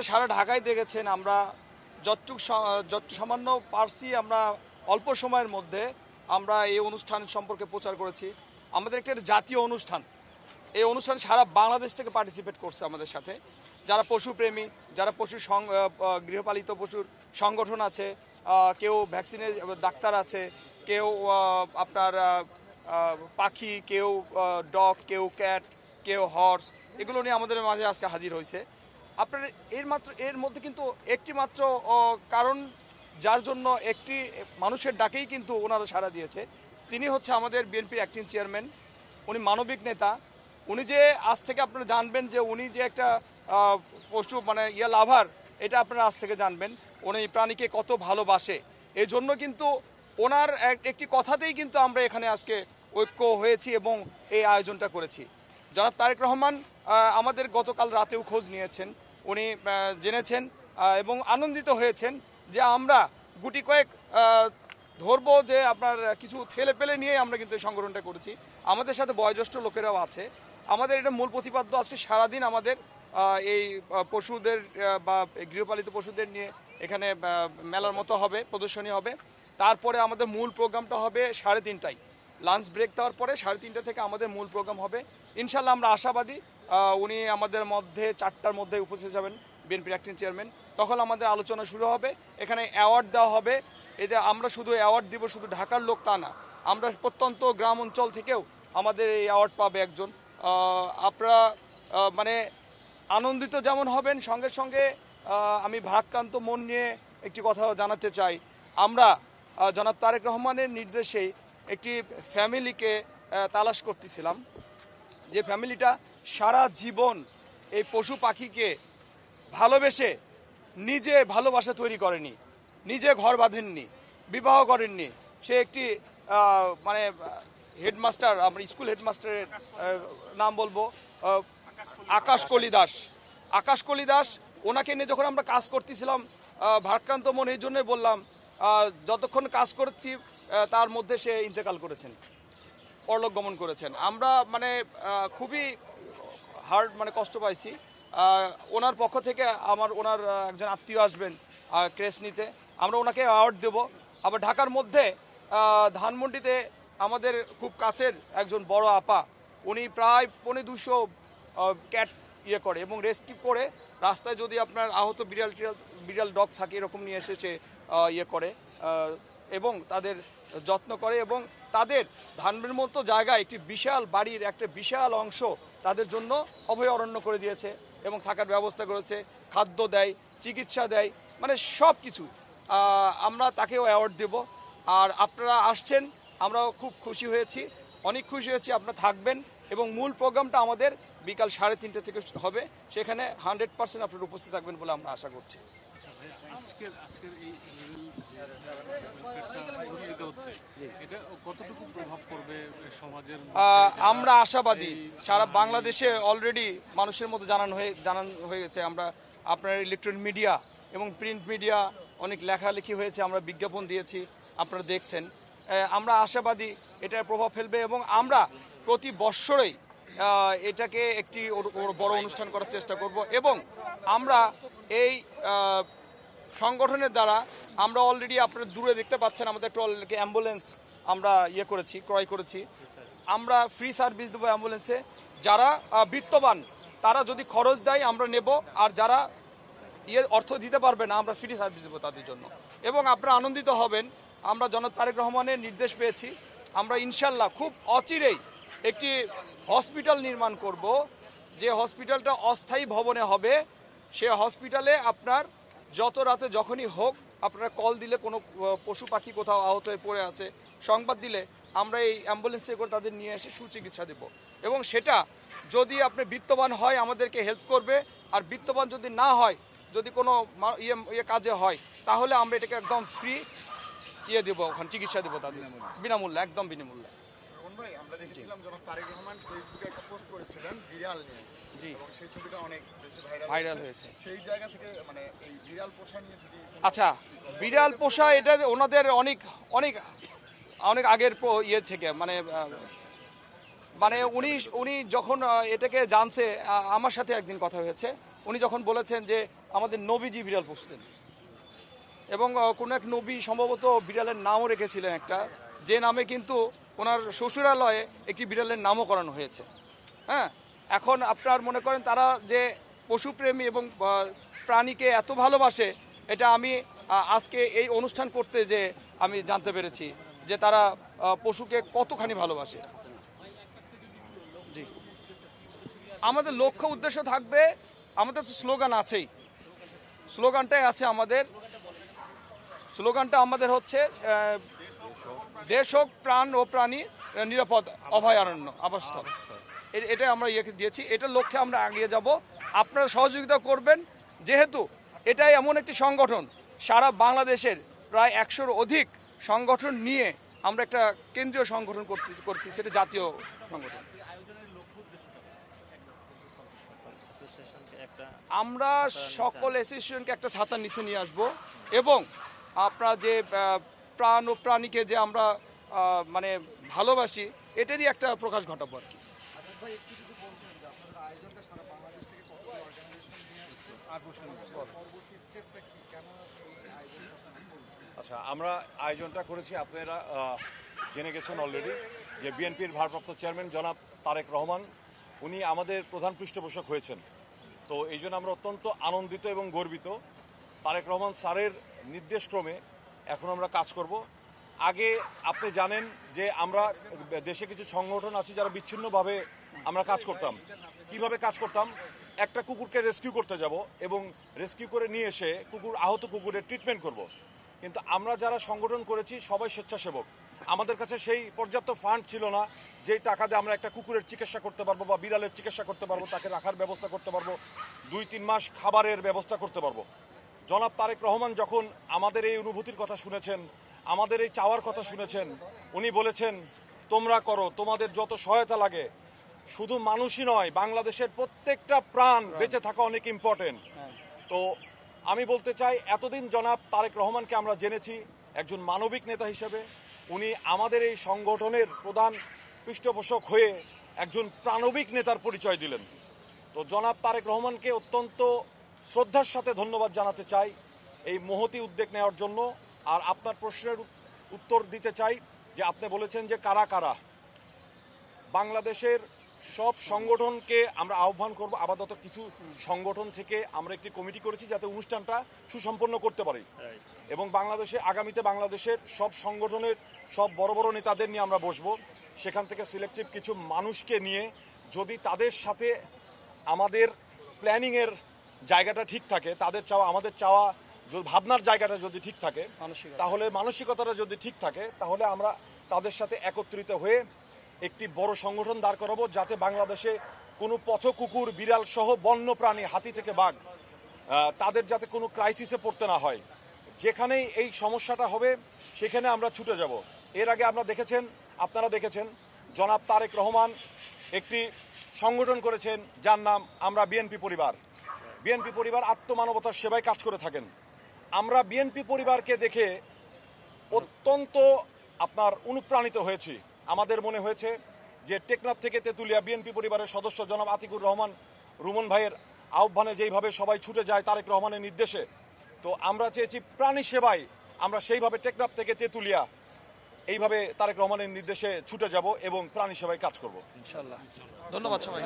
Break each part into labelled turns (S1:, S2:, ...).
S1: আপনারা সারা ঢাকায় দেখেছেন, আমরা যতটুক সামান্য পারছি আমরা অল্প সময়ের মধ্যে আমরা এই অনুষ্ঠান সম্পর্কে প্রচার করেছি। আমাদের একটা জাতীয় অনুষ্ঠান। এই অনুষ্ঠান সারা বাংলাদেশ থেকে পার্টিসিপেট করছে আমাদের সাথে। যারা পশুপ্রেমী, যারা পশু গৃহপালিত পশুর সংগঠন আছে কেউ ভ্যাকসিনের ডাক্তার আছে, কেউ আপনার পাখি, কেউ ডগ কেউ ক্যাট কেউ হর্স এগুলো নিয়ে আমাদের মাঝে আজকে হাজির হয়েছে। আপনার এর মাত্র, এর মধ্যে কিন্তু একটি মাত্র কারণ যার জন্য একটি মানুষের ডাকেই কিন্তু ওনারা সাড়া দিয়েছে। তিনি হচ্ছে আমাদের বিএনপির অ্যাক্টিং চেয়ারম্যান উনি মানবিক নেতা। উনি যে আজ থেকে আপনারা জানবেন যে উনি যে একটা পশু মানে ইয়া লাভার, এটা আপনারা আজ থেকে জানবেন। উনি প্রাণীকে কত ভালোবাসে। এই জন্য কিন্তু ওনার এক- একটি কথাতেই কিন্তু আমরা এখানে আজকে ঐক্য হয়েছি এবং এই আয়োজনটা করেছি। জনাব তারেক রহমান আমাদের গতকাল রাতেও খোঁজ নিয়েছেন। উনি জেনেছেন এবং আনন্দিত হয়েছেন যে আমরা গুটি কয়েক ধরবো যে আপনার কিছু ছেলে পেলে নিয়ে আমরা কিন্তু এই সংগঠনটা করেছি। আমাদের সাথে বয়োজ্যেষ্ঠ লোকেরাও আছে। আমাদের এটা মূল প্রতিপাদ্য আজকে সারাদিন আমাদের এই পশুদের বা গৃহপালিত পশুদের নিয়ে এখানে মেলার মতো হবে, প্রদর্শনী হবে। তারপরে আমাদের মূল প্রোগ্রামটা হবে সাড়ে তিনটায়। লাঞ্চ ব্রেক দেওয়ার পরে সাড়ে তিনটা থেকে আমাদের মূল প্রোগ্রাম হবে। ইনশাল্লাহ আমরা আশাবাদী উনি আমাদের মধ্যে, চারটার মধ্যে উপস্থিত যাবেন বিএনপির অ্যাক্টিং চেয়ারম্যান তখন আমাদের আলোচনা শুরু হবে, এখানে অ্যাওয়ার্ড দেওয়া হবে। এতে আমরা শুধু অ্যাওয়ার্ড দিব শুধু ঢাকার লোক তা না, আমরা প্রত্যন্ত গ্রাম অঞ্চল থেকেও আমাদের এই অ্যাওয়ার্ড পাবে একজন। আপনারা মানে আনন্দিত যেমন হবেন, সঙ্গে সঙ্গে আমি ভারাক্রান্ত মন নিয়ে একটি কথা জানাতে চাই। আমরা জনাব তারেক রহমানের নির্দেশে একটি ফ্যামিলিকে তালাশ করতেছিলাম। যে ফ্যামিলিটা সারা জীবন এই পশু পাখিকে ভালোবেসে নিজে ভালোবাসা তৈরি করেনি, নিজে ঘর বাঁধেননি, বিবাহ করেননি। সে একটি মানে হেডমাস্টার, আমরা স্কুল হেডমাস্টারের নাম বলব আকাশ কলি দাস। আকাশ কলি দাস, ওনাকে নিয়ে যখন আমরা কাজ করতেছিলাম ভারাক্রান্ত মন, এই জন্যই বললাম যতক্ষণ কাজ করছি তার মধ্যে সে ইন্তেকাল করেছেন। পরলোক গমন করেছেন। আমরা মানে খুবই হার্ড মানে কষ্ট পাইছি। ওনার পক্ষ থেকে আমার ওনার একজন আত্মীয় আসবেন ক্রেস নিতে। আমরা ওনাকে অ্যাওয়ার্ড দেব। আবার ঢাকার মধ্যে ধানমন্ডিতে আমাদের খুব কাছের একজন বড় আপা, উনি প্রায় পৌনে দুশো ক্যাট ইয়ে করে এবং রেস্কিউ করে রাস্তায় যদি আপনার আহত বিড়াল টিড়াল, বিড়াল ডগ থাকে এরকম নিয়ে এসে সে ইয়ে করে এবং তাদের যত্ন করে এবং তাদের ধানের মতো জায়গায় একটি বিশাল বাড়ির একটা বিশাল অংশ তাদের জন্য অভয় অরণ্য করে দিয়েছে এবং থাকার ব্যবস্থা করেছে, খাদ্য দেয়, চিকিৎসা দেয় মানে সব কিছু আমরা তাকেও অ্যাওয়ার্ড দেব। আর আপনারা আসছেন, আমরাও খুব খুশি হয়েছি। অনেক খুশি হয়েছি, আপনারা থাকবেন এবং মূল প্রোগ্রামটা আমাদের বিকাল সাড়ে তিনটে থেকে হবে। সেখানে হান্ড্রেড পার্সেন্ট আপনারা উপস্থিত থাকবেন বলে আমরা আশা করছি।
S2: আজকের আজকের এই অনুষ্ঠিত হচ্ছে। এটা কতটুকু প্রভাব পড়বে সমাজের
S1: আমরা আশাবাদী। সারা বাংলাদেশে অলরেডি মানুষের মতো জানানো হয়ে জানান হয়ে গেছে। আমরা আপনার ইলেকট্রনিক মিডিয়া এবং প্রিন্ট মিডিয়া অনেক লেখালেখি হয়েছে আমরা বিজ্ঞাপন দিয়েছি আপনারা দেখছেন। আমরা আশাবাদী এটার প্রভাব ফেলবে এবং আমরা প্রতি বৎসরেই এটাকে একটি বড় অনুষ্ঠান করার চেষ্টা করব এবং আমরা এই সংগঠনের দ্বারা আমরা অলরেডি আপনারা দূরে দেখতে পাচ্ছেন, আমাদের একটা অ্যাম্বুলেন্স আমরা ইয়ে করেছি, ক্রয় করেছি। আমরা ফ্রি সার্ভিস দেবো অ্যাম্বুলেন্সে যারা বিত্তবান, তারা যদি খরচ দেয়, আমরা নেব। আর যারা ইয়ে অর্থ দিতে পারবে না, আমরা ফ্রি সার্ভিস দেবো তাদের জন্য। এবং আপনারা আনন্দিত হবেন, আমরা জনাব তারেক রহমানের নির্দেশ পেয়েছি। আমরা ইনশাল্লাহ খুব অচিরেই একটি হসপিটাল নির্মাণ করব। যে হসপিটালটা অস্থায়ী ভবনে হবে, সে হসপিটালে আপনার যত রাতে যখনই হোক, আপনারা কল দিলে কোনো পশু পাখি কোথাও আহত হয়ে পড়ে আছে, সংবাদ দিলে আমরা এই অ্যাম্বুলেন্সে করে তাদের নিয়ে এসে সুচিকিৎসা দেব। এবং সেটা যদি আপনি বিত্তবান হয়, আমাদেরকে হেল্প করবে, আর বিত্তবান যদি না হয়, যদি কোনো ইয়ে ইয়ে কাজে হয়, তাহলে আমরা এটাকে একদম ফ্রি ইয়ে দেবো ওখানে, চিকিৎসা দেবো তাদের। বিনামূল্যে, একদম বিনামূল্যে।
S3: ভাই আমরা দেখেছিলাম যখন তারেক রহমান ফেসবুকে একটা পোস্ট করেছিলেন বিড়াল নিয়ে।
S1: জি।
S3: এবং সেই ছবিটা অনেক বেশি ভাইরাল
S1: হয়েছে।
S3: সেই জায়গা থেকে মানে এই বিড়াল পোষা নিয়ে যদি
S1: আচ্ছা বিড়াল পোষা এটা ওনাদের অনেক অনেক অনেক আগের ইয়ে থেকে মানে মানে উনি উনি যখন এটাকে জানছে আমার সাথে একদিন কথা হয়েছে উনি যখন বলেছেন যে আমাদের নবীজি বিড়াল পুষতেন। এবং কোনো এক নবী সম্ভবত বিড়ালের নামও রেখেছিলেন একটা যে নামে কিন্তু ওনার শ্বশুরালয়ে একটি বিড়ালের নামও করানো হয়েছে। হ্যাঁ? এখন আপনার মনে করেন তারা যে পশুপ্রেমী এবং প্রাণীকে এত ভালোবাসে, এটা আমি আজকে এই অনুষ্ঠান করতে যে আমি জানতে পেরেছি যে তারা পশুকে কতখানি ভালোবাসে। জি। আমাদের লক্ষ্য উদ্দেশ্য থাকবে, আমাদের তো স্লোগান আছেই। স্লোগানটাই আছে আমাদের। স্লোগানটা আমাদের হচ্ছে দেশ হোক প্রাণ ও প্রাণী নিরাপদ অভয়ারণ্য আবাসস্থল। এ- এটাই আমরা ইয়ে দিয়েছি। এটার লক্ষ্যে আমরা এগিয়ে যাব। আপনারা সহযোগিতা করবেন। যেহেতু এটাই এমন একটি সংগঠন সারা বাংলাদেশের প্রায় একশোর অধিক সংগঠন নিয়ে আমরা একটা কেন্দ্রীয় সংগঠন করতে করছি সেটা জাতীয় সংগঠন। আমরা সকল অ্যাসোসিয়েশনকে একটা ছাতার নিচে নিয়ে আসব এবং আপনার যে প্রাণ ও প্রাণীকে যে আমরা মানে ভালোবাসি, এটারই একটা প্রকাশ ঘটাবো আর কি।
S4: আচ্ছা আমরা আয়োজনটা করেছি, আপনারা জেনে গেছেন অলরেডি যে বিএনপির ভারপ্রাপ্ত চেয়ারম্যান জনাব তারেক রহমান, উনি আমাদের প্রধান পৃষ্ঠপোষক হয়েছেন। তো এই জন্য আমরা অত্যন্ত আনন্দিত এবং গর্বিত। তারেক রহমান স্যারের নির্দেশক্রমে এখন আমরা কাজ করব। আগে আপনি জানেন যে আমরা দেশে কিছু সংগঠন আছে যারা বিচ্ছিন্নভাবে আমরা কাজ করতাম। কীভাবে কাজ করতাম? একটা কুকুরকে রেস্কিউ করতে যাব এবং রেস্কিউ করে নিয়ে এসে কুকুর, আহত কুকুরের ট্রিটমেন্ট করব। কিন্তু আমরা যারা সংগঠন করেছি, সবাই স্বেচ্ছাসেবক। আমাদের কাছে সেই পর্যাপ্ত ফান্ড ছিল না যে টাকা দিয়ে আমরা একটা কুকুরের চিকিৎসা করতে পারব বা বিড়ালের চিকিৎসা করতে পারব, তাকে রাখার ব্যবস্থা করতে পারব দুই তিন মাস খাবারের ব্যবস্থা করতে পারব। জনাব তারেক রহমান যখন আমাদের এই অনুভূতির কথা শুনেছেন, আমাদের এই চাওয়ার কথা শুনেছেন, উনি বলেছেন, তোমরা করো, তোমাদের যত সহায়তা লাগে। শুধু মানুষই নয়, বাংলাদেশের প্রত্যেকটা প্রাণ বেঁচে থাকা অনেক ইম্পর্টেন্ট তো আমি বলতে চাই, এতদিন জনাব তারেক রহমানকে আমরা জেনেছি একজন মানবিক নেতা হিসেবে। উনি আমাদের এই সংগঠনের প্রধান পৃষ্ঠপোষক হয়ে একজন প্রাণবিক নেতার পরিচয় দিলেন। তো জনাব তারেক রহমানকে অত্যন্ত শ্রদ্ধার সাথে ধন্যবাদ জানাতে চাই এই মহতি উদ্যোগ নেওয়ার জন্য। আর আপনার প্রশ্নের উত্তর দিতে চাই যে আপনি বলেছেন যে কারা কারা। বাংলাদেশের সব সংগঠনকে আমরা আহ্বান করব আপাতত কিছু সংগঠন থেকে আমরা একটি কমিটি করেছি যাতে অনুষ্ঠানটা সুসম্পন্ন করতে পারি। এবং বাংলাদেশে আগামীতে বাংলাদেশের সব সংগঠনের সব বড় বড় নেতাদের নিয়ে আমরা বসব। সেখান থেকে সিলেক্টিভ কিছু মানুষকে নিয়ে যদি তাদের সাথে আমাদের প্ল্যানিংয়ের জায়গাটা ঠিক থাকে তাদের চাওয়া আমাদের চাওয়া যদি ভাবনার জায়গাটা যদি ঠিক থাকে। তাহলে মানসিকতাটা যদি ঠিক থাকে তাহলে আমরা তাদের সাথে একত্রিত হয়ে একটি বড় সংগঠন দাঁড় করাবো যাতে বাংলাদেশে কোনো পথ কুকুর বিড়াল সহ বন্য প্রাণী হাতি থেকে বাঘ তাদের যাতে কোনো ক্রাইসিসে পড়তে না হয়। যেখানেই এই সমস্যাটা হবে সেখানে আমরা ছুটে যাব। এর আগে আমরা দেখেছেন আপনারা দেখেছেন জনাব তারেক রহমান একটি সংগঠন করেছেন যার নাম আমরা বিএনপি পরিবার। বিএনপি পরিবার আত্মমানবতার সেবায় কাজ করে থাকেন। আমরা বিএনপি পরিবারকে দেখে অত্যন্ত আপনার অনুপ্রাণিত হয়েছি। আমাদের মনে হয়েছে যে টেকনাফ থেকে তেঁতুলিয়া বিএনপি পরিবারের সদস্য জনাব আতিকুর রহমান, রুমন ভাইয়ের আহ্বানে যেইভাবে সবাই ছুটে যায় তারেক রহমানের নির্দেশে, তো আমরা চেয়েছি প্রাণী সেবায় আমরা সেইভাবে টেকনাফ থেকে তেঁতুলিয়া এইভাবে তারেক রহমানের নির্দেশে ছুটে যাব এবং প্রাণী সেবায় কাজ করব।
S1: ইনশাল্লাহ। ধন্যবাদ সবাই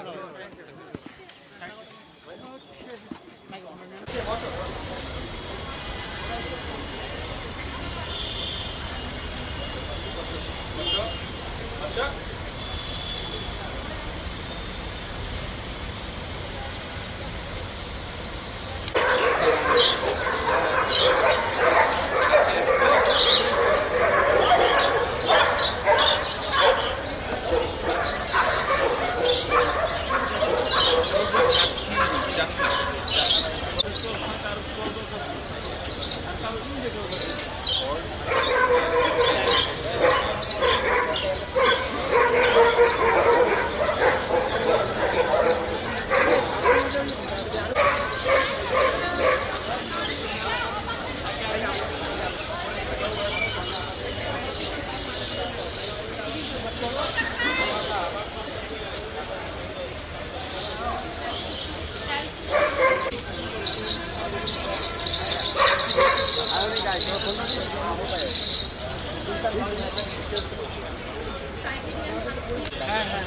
S1: হ্যাঁ হ্যাঁ।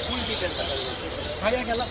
S5: ফুল আছে ভাইয়া গেলাম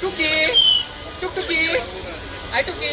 S5: টুকি টুকটুকি আই টুকি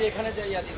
S1: ভাইয়া এখানে যাই ইয়াদি